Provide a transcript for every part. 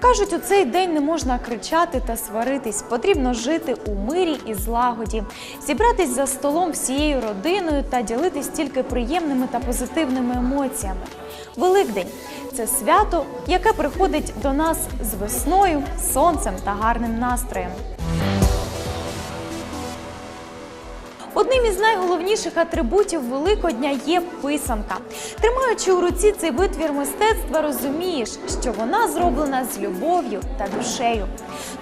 Кажуть, у цей день не можна кричати та сваритись. Потрібно жити у мирі і злагоді, зібратись за столом всією родиною та ділитись тільки приємними та позитивними емоціями. Великдень це свято, яке приходить до нас з весною, сонцем та гарним настроєм. Одним із найголовніших атрибутів Великодня є писанка. Тримаючи у руці цей витвір мистецтва, розумієш, що вона зроблена з любов'ю та душею.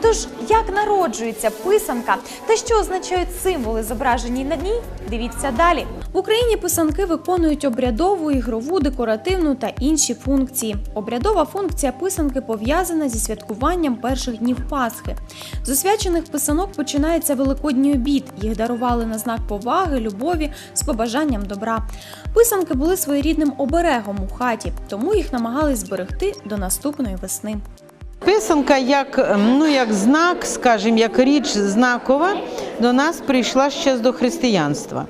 Тож, як народжується писанка та що означають символи, зображені на ній, дивіться далі. В Україні писанки виконують обрядову, ігрову, декоративну та інші функції. Обрядова функція писанки пов'язана зі святкуванням перших днів Пасхи. З освячених писанок починається великодній обід. Їх дарували на знак поваги, любові з побажанням добра. Писанки були своєрідним оберегом у хаті, тому їх намагались зберегти до наступної весни. Писанка як, ем, ну, як знак, скажімо, як річ знакова, до нас прийшла ще з до християнства.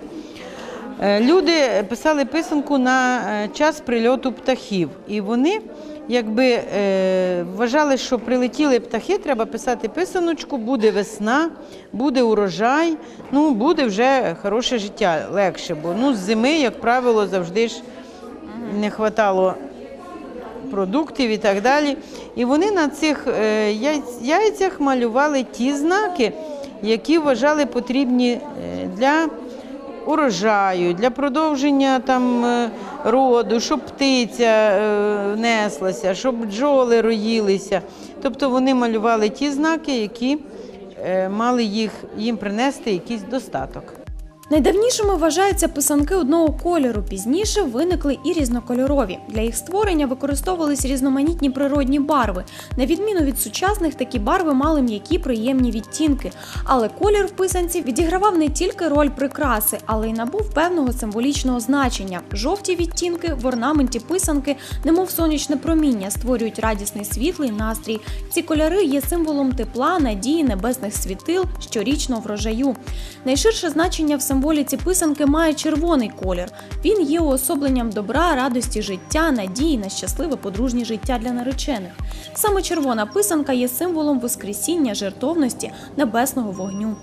Е, Люди писали писанку на е, час прильоту птахів, і вони якби е, вважали, що прилетіли птахи, треба писати писаночку, буде весна, буде урожай, ну буде вже хороше життя, легше, бо ну, з зими, як правило, завжди ж не вистачало продуктів і так далі. І вони на цих яйцях малювали ті знаки, які вважали потрібні для урожаю, для продовження там е, роду, щоб птиця е, неслася, щоб бджоли роїлися. Тобто вони малювали ті знаки, які е, мали їх, їм принести якийсь достаток. Найдавнішими вважаються писанки одного кольору. Пізніше виникли і різнокольорові. Для їх створення використовувались різноманітні природні барви. На відміну від сучасних, такі барви мали м'які приємні відтінки. Але колір в писанці відігравав не тільки роль прикраси, але й набув певного символічного значення. Жовті відтінки в орнаменті писанки, немов сонячне проміння, створюють радісний світлий настрій. Ці кольори є символом тепла, надії, небесних світил, щорічного врожаю. Найширше значення в символіці писанки має червоний колір. Він є уособленням добра, радості життя, надії на щасливе подружнє життя для наречених. Саме червона писанка є символом воскресіння, жертовності, небесного вогню.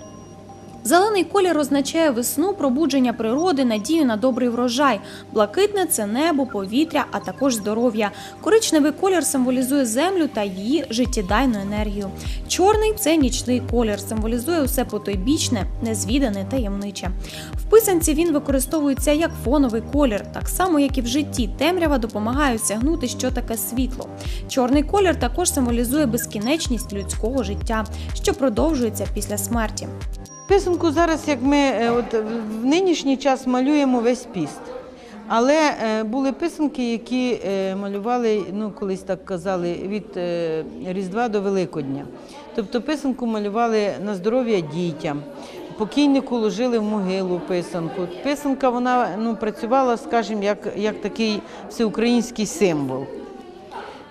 Зелений колір означає весну, пробудження природи, надію на добрий врожай. Блакитне це небо, повітря, а також здоров'я. Коричневий колір символізує землю та її життєдайну енергію. Чорний це нічний колір, символізує усе потойбічне, незвідане, таємниче. В писанці він використовується як фоновий колір, так само як і в житті. Темрява допомагає осягнути, що таке світло. Чорний колір також символізує безкінечність людського життя, що продовжується після смерті. Писанку зараз, як ми е, от, в нинішній час малюємо весь піст. Але е, були писанки, які е, малювали, ну колись так казали, від е, Різдва до Великодня. Тобто писанку малювали на здоров'я дітям. Покійнику ложили в могилу писанку. Писанка вона ну, працювала, скажімо, як, як такий всеукраїнський символ.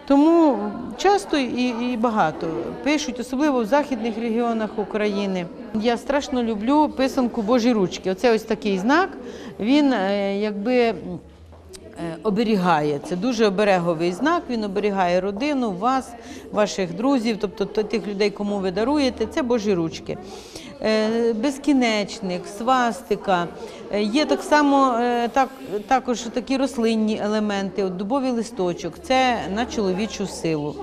Тому часто і, і багато пишуть, особливо в західних регіонах України. Я страшно люблю писанку Божі ручки. Оце ось такий знак. Він е, якби е, оберігає. Це дуже обереговий знак. Він оберігає родину, вас, ваших друзів, тобто тих людей, кому ви даруєте. Це Божі ручки. Е, Безкінечник, свастика. Е, Є так само е, так, також такі рослинні елементи, от дубовий листочок. Це на чоловічу силу.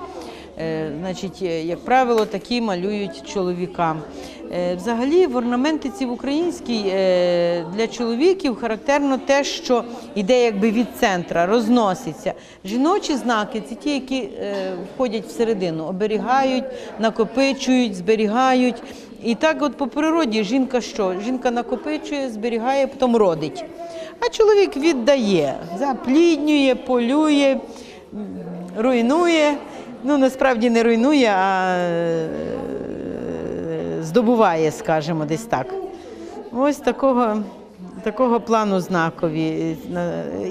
Значить, як правило, такі малюють чоловікам. Взагалі, в орнаментиці в українській для чоловіків характерно те, що йде якби від центра, розноситься. Жіночі знаки це ті, які входять всередину, оберігають, накопичують, зберігають. І так, от по природі, жінка що? Жінка накопичує, зберігає, потім родить. А чоловік віддає, запліднює, полює, руйнує. Ну, насправді не руйнує, а е, здобуває, скажімо, десь так. Ось такого такого плану знакові.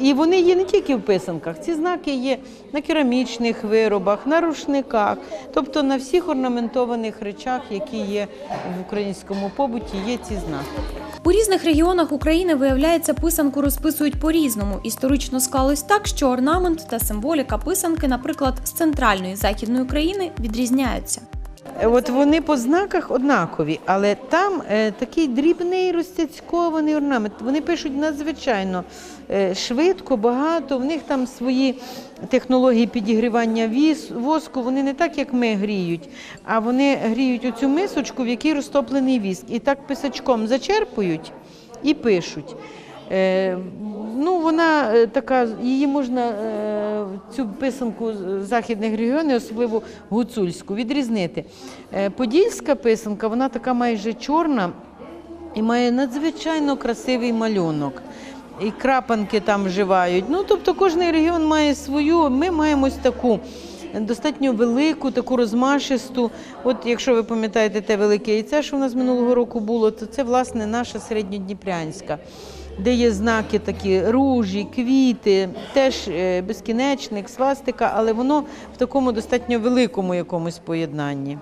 І вони є не тільки в писанках, ці знаки є на керамічних виробах, на рушниках, тобто на всіх орнаментованих речах, які є в українському побуті, є ці знаки. У різних регіонах України виявляється, писанку розписують по-різному. Історично склалось так, що орнамент та символіка писанки, наприклад, з центральної західної України, відрізняються. От вони по знаках однакові, але там е, такий дрібний розцяцькований орнамент. Вони пишуть надзвичайно е, швидко, багато. В них там свої технології підігрівання воску. Вони не так, як ми гріють, а вони гріють оцю мисочку, в якій розтоплений віск. І так писачком зачерпують і пишуть. Е, ну, вона е, така, її можна е, цю писанку західних регіонів, особливо гуцульську, відрізнити. Подільська писанка, вона така майже чорна і має надзвичайно красивий малюнок. І крапанки там вживають. Ну, тобто кожен регіон має свою. Ми маємо ось таку достатньо велику, таку розмашисту. От якщо ви пам'ятаєте те велике яйце, що в нас минулого року було, то це власне наша середньодніпрянська, де є знаки такі ружі, квіти, теж е, безкінечник, свастика, але воно в такому достатньо великому якомусь поєднанні.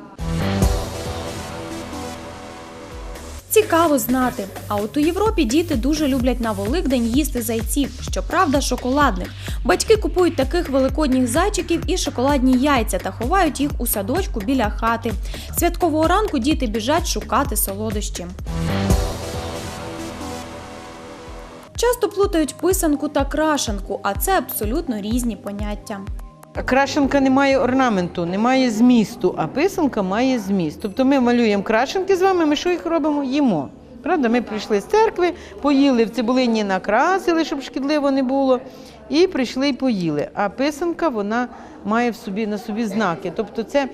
Цікаво знати. А от у Європі діти дуже люблять на Великдень їсти зайців, щоправда, шоколадних. Батьки купують таких великодніх зайчиків і шоколадні яйця та ховають їх у садочку біля хати. Святкового ранку діти біжать шукати солодощі. Часто плутають писанку та крашенку, а це абсолютно різні поняття. Крашенка не має орнаменту, не має змісту, а писанка має зміст. Тобто ми малюємо крашенки з вами, ми що їх робимо? Їмо. Правда, ми прийшли з церкви, поїли в цибулині, накрасили, щоб шкідливо не було, і прийшли і поїли. А писанка вона має в собі на собі знаки. Тобто, це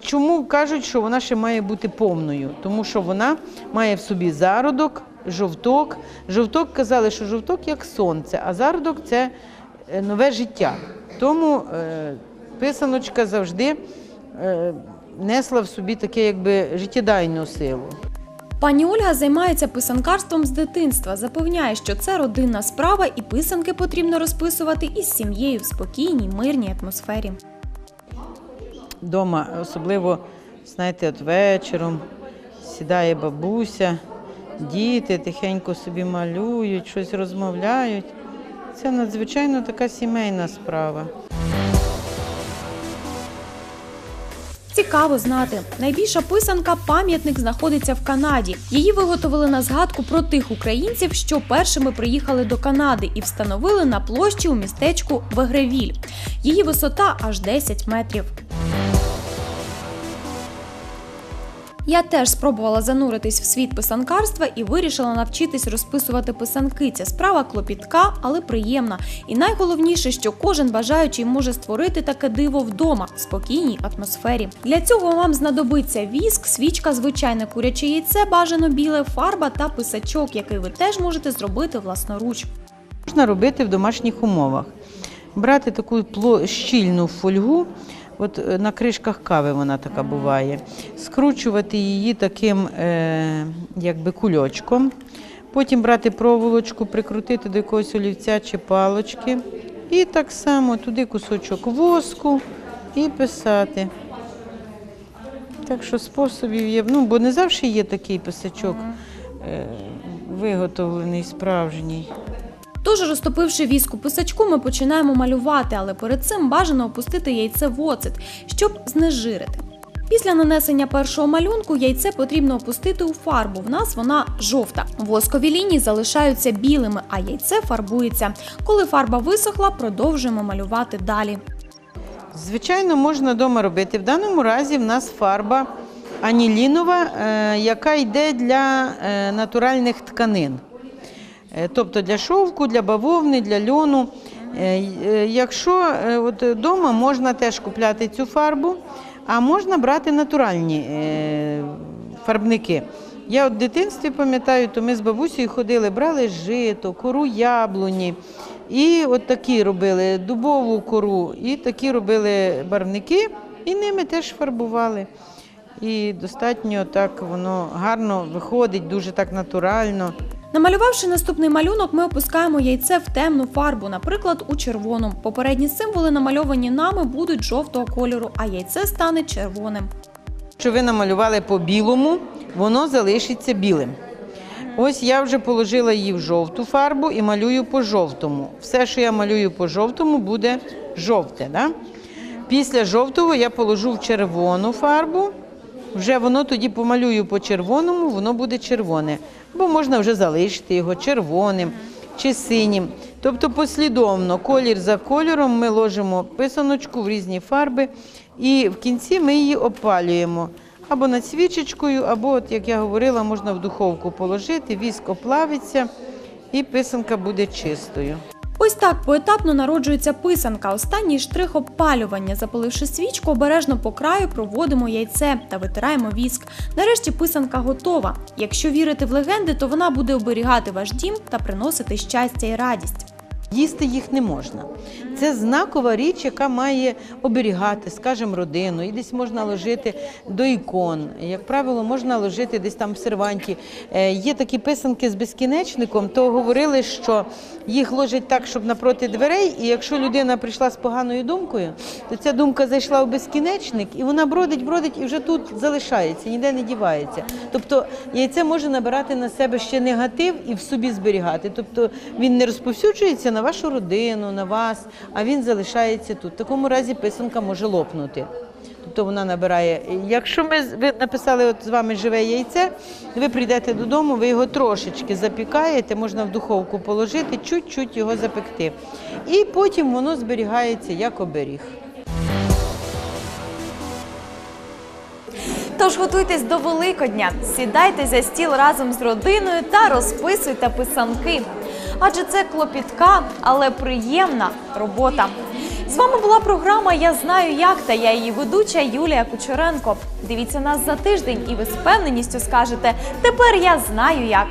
чому кажуть, що вона ще має бути повною, тому що вона має в собі зародок, жовток. Жовток казали, що жовток як сонце, а зародок це е, нове життя. Тому е, писаночка завжди е, несла в собі таке якби життєдайну силу. Пані Ольга займається писанкарством з дитинства. Запевняє, що це родинна справа, і писанки потрібно розписувати із сім'єю в спокійній, мирній атмосфері. Дома, особливо, знаєте, от вечором сідає бабуся, діти тихенько собі малюють, щось розмовляють. Це надзвичайно така сімейна справа. Цікаво знати. Найбільша писанка пам'ятник знаходиться в Канаді. Її виготовили на згадку про тих українців, що першими приїхали до Канади і встановили на площі у містечку Вегревіль. Її висота аж 10 метрів. Я теж спробувала зануритись в світ писанкарства і вирішила навчитись розписувати писанки. Ця справа клопітка, але приємна. І найголовніше, що кожен бажаючий може створити таке диво вдома в спокійній атмосфері. Для цього вам знадобиться віск, свічка, звичайне куряче яйце, бажано біле, фарба та писачок, який ви теж можете зробити власноруч. Можна робити в домашніх умовах. Брати таку щільну фольгу, от е, на кришках кави вона така буває, скручувати її таким е, якби кульочком, потім брати проволочку, прикрутити до якогось олівця чи палочки, і так само туди кусочок воску і писати. Так що способів є, ну бо не завжди є такий писачок е, виготовлений справжній. Тож, розтопивши віск у писачку, ми починаємо малювати, але перед цим бажано опустити яйце в оцет, щоб знежирити. Після нанесення першого малюнку яйце потрібно опустити у фарбу. В нас вона жовта. Воскові лінії залишаються білими, а яйце фарбується. Коли фарба висохла, продовжуємо малювати далі. Звичайно, можна вдома робити. В даному разі в нас фарба анілінова, е, яка йде для е, натуральних тканин. Е, Тобто для шовку, для бавовни, для льону. Е, е, Якщо от вдома можна теж купляти цю фарбу, а можна брати натуральні фарбники. Я от в дитинстві пам'ятаю, то ми з бабусею ходили, брали жито, кору яблуні. І от такі робили дубову кору, і такі робили барвники, і ними теж фарбували. І достатньо так воно гарно виходить, дуже так натурально. Намалювавши наступний малюнок, ми опускаємо яйце в темну фарбу, наприклад, у червону. Попередні символи, намальовані нами, будуть жовтого кольору, а яйце стане червоним. Що ви намалювали по білому, воно залишиться білим. Ось я вже положила її в жовту фарбу і малюю по жовтому. Все, що я малюю по жовтому, буде жовте. Да? Після жовтого я положу в червону фарбу. Вже воно тоді помалюю по червоному, воно буде червоне. Або можна вже залишити його червоним чи синім. Тобто послідовно, колір за кольором, ми ложимо писаночку в різні фарби і в кінці ми її опалюємо. Або над свічечкою, або, от, як я говорила, можна в духовку положити, віск оплавиться і писанка буде чистою. Ось так поетапно народжується писанка. Останній штрих опалювання. Запаливши свічку, обережно по краю проводимо яйце та витираємо віск. Нарешті писанка готова. Якщо вірити в легенди, то вона буде оберігати ваш дім та приносити щастя і радість. Їсти їх не можна. Це знакова річ, яка має оберігати, скажімо, родину. І десь можна ложити до ікон. Як правило, можна ложити десь там в серванті. Е, Є такі писанки з безкінечником, то говорили, що їх ложать так, щоб напроти дверей, і якщо людина прийшла з поганою думкою, то ця думка зайшла в безкінечник, і вона бродить, бродить і вже тут залишається, ніде не дівається. Тобто яйце може набирати на себе ще негатив і в собі зберігати. Тобто він не розповсюджується на вашу родину, на вас, а він залишається тут. В такому разі писанка може лопнути. Тобто вона набирає. Якщо ми ви написали от з вами живе яйце, ви прийдете додому, ви його трошечки запікаєте, можна в духовку положити, чуть-чуть його запекти. І потім воно зберігається як оберіг. Тож готуйтесь до Великодня, сідайте за стіл разом з родиною та розписуйте писанки. Адже це клопітка, але приємна робота. З вами була програма Я знаю як та я її ведуча Юлія Кучеренко. Дивіться нас за тиждень, і ви з впевненістю скажете: тепер я знаю як.